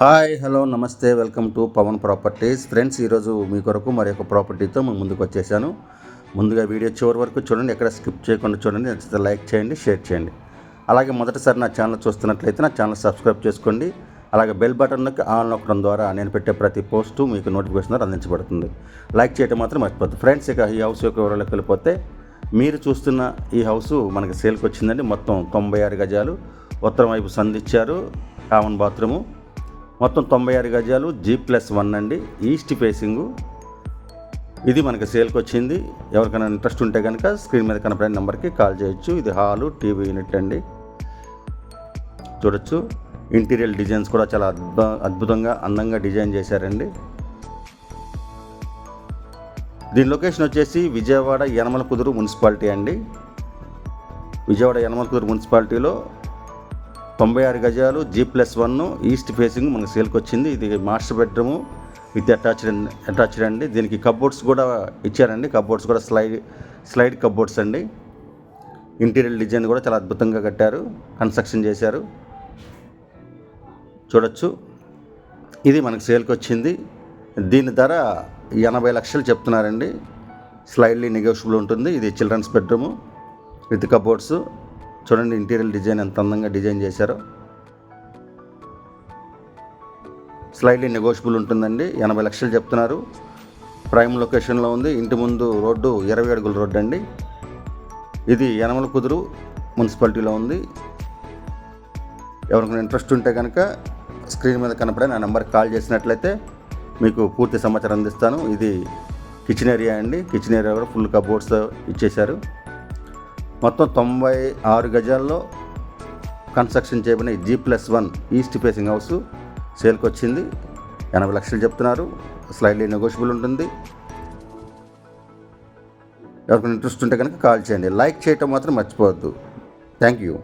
Hi hello నమస్తే welcome to Pavan properties. Friends ఈరోజు మీ కొరకు మరి ఒక ప్రాపర్టీతో మేము ముందుకు వచ్చేసాను. ముందుగా వీడియో చివరి వరకు చూడండి ఎక్కడ స్కిప్ చేయకుండా చూడండి నచ్చితే లైక్ చేయండి షేర్ చేయండి. అలాగే మొదటిసారి నా ఛానల్ చూస్తున్నట్లయితే నా ఛానల్ సబ్స్క్రైబ్ చేసుకోండి. అలాగే బెల్ బటన్ ఆన్ నొక్కడం ద్వారా నేను పెట్టే ప్రతి పోస్టు మీకు నోటిఫికేషన్ ద్వారా అందించబడుతుంది. లైక్ చేయడం మాత్రం మర్చిపోతుంది ఫ్రెండ్స్ ఇక ఈ హౌస్ యొక్క వివరాలకు వెళ్ళిపోతే మీరు చూస్తున్న ఈ హౌస్ మనకి సేల్కి వచ్చిందండి. మొత్తం తొంభై ఆరు గజాలు ఉత్తరం వైపు సంధించారు కామన్ బాత్రూము. మొత్తం తొంభై ఆరు గజాలు జీ ప్లస్ వన్ అండి ఈస్ట్ ఫేసింగు ఇది మనకి సేల్కి వచ్చింది. ఎవరికైనా ఇంట్రెస్ట్ ఉంటే కనుక స్క్రీన్ మీద కనపడే నెంబర్కి కాల్ చేయొచ్చు. ఇది హాలు టీవీ యూనిట్ అండి. చూడొచ్చు. ఇంటీరియర్ డిజైన్స్ కూడా చాలా అద్భుత అద్భుతంగా అందంగా డిజైన్ చేశారండి. దీని లొకేషన్ వచ్చేసి విజయవాడ యనమల కుదురు మున్సిపాలిటీ అండి. విజయవాడ యనమల కుదురు మున్సిపాలిటీలో తొంభై ఆరు గజాలు G plus one east facing మనకు సేల్కి వచ్చింది. ఇది master bedroom with attached attached అండి. దీనికి కబోర్డ్స్ కూడా ఇచ్చారండి. కబోర్డ్స్ కూడా స్లైడ్ స్లైడ్ కబోర్డ్స్ అండి. ఇంటీరియర్ డిజైన్ కూడా చాలా అద్భుతంగా కట్టారు. కన్స్ట్రక్షన్ చేశారు. చూడొచ్చు. ఇది మనకు సేల్కి వచ్చింది. దీని ధర ఎనభై లక్షలు చెప్తున్నారండి. స్లైడ్లీ నెగోషియబుల్ ఉంటుంది. ఇది చిల్డ్రన్స్ బెడ్రూము విత్ కబోర్డ్స్ చూడండి ఇంటీరియర్ డిజైన్ ఎంత అందంగా డిజైన్ చేశారో. స్లైడ్లీ నెగోషియబుల్ ఉంటుందండి. ఎనభై లక్షలు చెప్తున్నారు. ప్రైమ్ లొకేషన్లో ఉంది. ఇంటి ముందు రోడ్డు ఇరవై అడుగుల రోడ్డు అండి. ఇది యనమల కుదురు మున్సిపాలిటీలో ఉంది. ఎవరికైనా ఇంట్రెస్ట్ ఉంటే కనుక స్క్రీన్ మీద కనపడే నా నెంబర్కి కాల్ చేసినట్లయితే మీకు పూర్తి సమాచారం అందిస్తాను. ఇది కిచెన్ ఏరియా అండి. కిచెన్ ఏరియా కూడా ఫుల్ కబోర్డ్స్ ఇచ్చేశారు. మొత్తం తొంభై ఆరు గజాల్లో కన్స్ట్రక్షన్ చేయబడిన G plus one east facing house సేల్కి వచ్చింది ఎనభై లక్షలు చెప్తున్నారు. స్లైడ్లీ నెగోషియబుల్ ఉంటుంది. ఎవరికైనా ఇంట్రెస్ట్ ఉంటే కనుక కాల్ చేయండి. లైక్ చేయటం మాత్రం మర్చిపోవద్దు. Thank you.